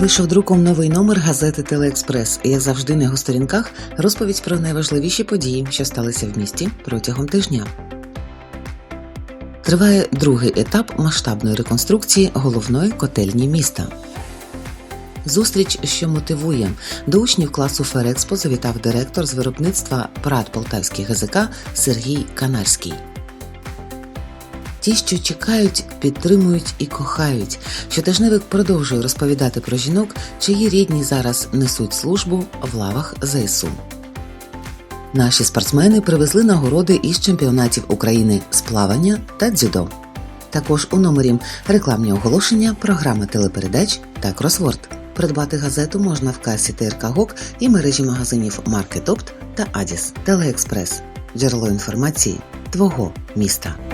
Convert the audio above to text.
Вийшов друком новий номер газети Телеекспрес. Як завжди на його сторінках розповідь про найважливіші події, що сталися в місті протягом тижня. Триває другий етап масштабної реконструкції головної котельні міста. Зустріч, що мотивує. До учнів класу Ферекспо завітав директор з виробництва ПРАД Полтавський ГЗК Сергій Канарський. Ті, що чекають, підтримують і кохають. Щотижневик продовжує розповідати про жінок, чиї рідні зараз несуть службу в лавах ЗСУ. Наші спортсмени привезли нагороди із чемпіонатів України з плавання та дзюдо. Також у номері рекламні оголошення, програми телепередач та кросворд. Придбати газету можна в касі ТРК ГОК і мережі магазинів Маркетопт та Адіс Телеекспрес. Джерело інформації твого міста.